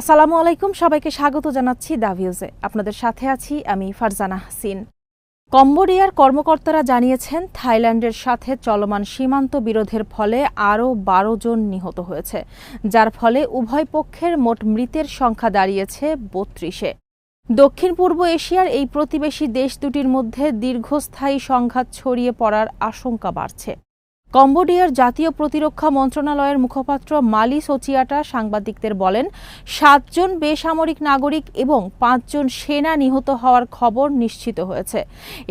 আসসালামু আলাইকুম, সবাইকে স্বাগত জানাচ্ছি দাভিউজে আপনাদের সাথে আছি আমি ফারজানা হাসিন। কম্বোডিয়ার কর্মকর্তারা জানিয়েছেন, থাইল্যান্ডের সাথে চলমান সীমান্ত বিরোধের ফলে আরও বারো জন নিহত হয়েছে, যার ফলে উভয় পক্ষের মোট মৃতের সংখ্যা দাঁড়িয়েছে বত্রিশে। দক্ষিণ পূর্ব এশিয়ার এই প্রতিবেশী দেশ দুটির মধ্যে দীর্ঘস্থায়ী সংঘাত ছড়িয়ে পড়ার আশঙ্কা বাড়ছে। কম্বোডিয়ার জাতীয় প্রতিরক্ষা মন্ত্রণালয়ের মুখপাত্র মালি সোচিয়াটা সাংবাদিকদের বলেন, সাতজন বেসামরিক নাগরিক এবং পাঁচজন সেনা নিহত হওয়ার খবর নিশ্চিত হয়েছে।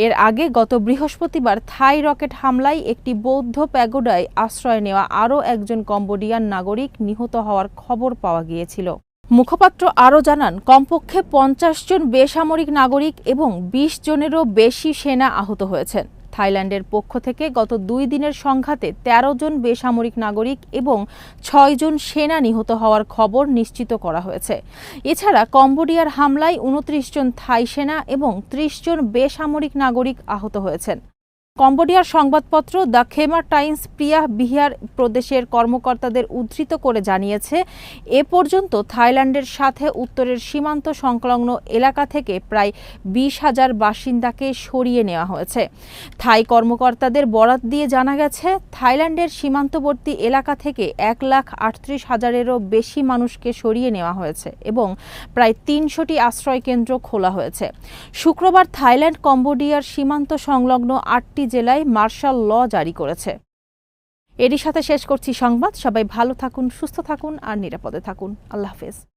এর আগে গত বৃহস্পতিবার থাই রকেট হামলায় একটি বৌদ্ধ প্যাগোডায় আশ্রয় নেওয়া আরও একজন কম্বোডিয়ান নাগরিক নিহত হওয়ার খবর পাওয়া গিয়েছিল। মুখপাত্র আরও জানান, কমপক্ষে পঞ্চাশ জন বেসামরিক নাগরিক এবং বিশ জনেরও বেশি সেনা আহত হয়েছেন। থাইল্যান্ডের পক্ষ থেকে গত দুই দিনের সংঘাতে ১৩ জন বেসামরিক নাগরিক এবং ছয় জন সেনা নিহত হওয়ার খবর নিশ্চিত করা হয়েছে। এছাড়া কম্বোডিয়ার হামলায় উনত্রিশ জন থাই সেনা এবং ত্রিশ জন বেসামরিক নাগরিক আহত হয়েছেন। কম্বোডিয়ার সংবাদপত্র the Khmer Times Preah Vihear প্রদেশের কর্মকর্তাদের উদ্ধৃত করে জানিয়েছে, এ পর্যন্ত থাইল্যান্ডের সাথে উত্তরের সীমান্ত সংলগ্ন এলাকা থেকে প্রায় বিশ হাজার বাসিন্দাকে সরিয়ে নেওয়া হয়েছে। থাই কর্মকর্তাদের বরাত দিয়ে জানা গেছে, থাইল্যান্ডের সীমান্তবর্তী এলাকা থেকে এক লাখ আটত্রিশ হাজারেরও বেশি মানুষকে সরিয়ে নেওয়া হয়েছে এবং প্রায় তিনশোটি আশ্রয়কেন্দ্র খোলা হয়েছে। শুক্রবার থাইল্যান্ড কম্বোডিয়ার সীমান্ত সংলগ্ন আটটি জেলায় মার্শাল ল জারি করেছে। এরই সাথে শেষ করছি সংবাদ। সবাই ভালো থাকুন, সুস্থ থাকুন আর নিরাপদে থাকুন। আল্লাহ হাফেজ।